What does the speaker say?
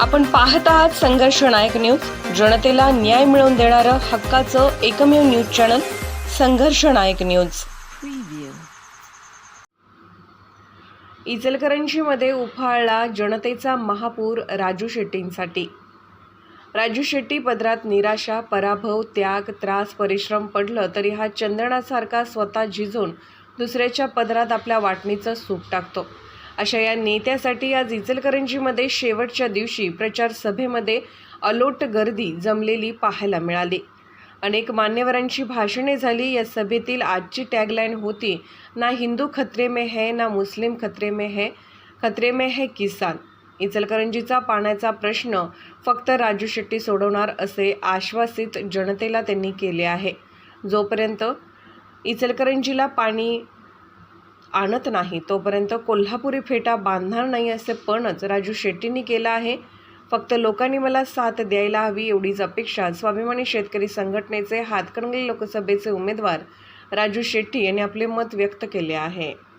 आपण पाहत आहात संघर्ष नायक न्यूज. जनतेला न्याय मिळवून देणारं हक्काचं एकमेव न्यूज चॅनल संघर्ष नायक न्यूज. इचलकरंजीमध्ये उफाळला जनतेचा महापूर राजू शेट्टींसाठी. राजू शेट्टी पदरात निराशा पराभव त्याग त्रास परिश्रम पडलं तरी हा चंदनासारखा स्वतः झिजून दुसऱ्याच्या पदरात आपल्या वाटणीचं सूप टाकतो. अशा या नेत्यासाठी आज इचलकरंजीमध्ये शेवटच्या दिवशी प्रचार सभेमध्ये अलोट गर्दी जमलेली पाहायला मिळाली. अनेक मान्यवरांची भाषणे झाली. या सभेतील आजची टॅगलाईन होती ना हिंदू खतरे में है ना मुस्लिम खतरे में है खतरे में है किसान. इचलकरंजीचा पाण्याचा प्रश्न फक्त राजू शेट्टी सोडवणार असे आश्वासित जनतेला त्यांनी केले आहे. जोपर्यंत इचलकरंजीला पाणी आणत नाही. तोपर्यंत कोल्हापुरी फेटा बांधणार नाही असे पणच राजू शेट्टींनी केलं आहे. फक्त लोकांनी मला साथ द्यायला हवी एवढीच अपेक्षा. स्वाभिमानी शेतकरी संघटनेचे हातकणंगले लोकसभेचे उमेदवार राजू शेट्टी यांनी आपले मत व्यक्त केले आहे.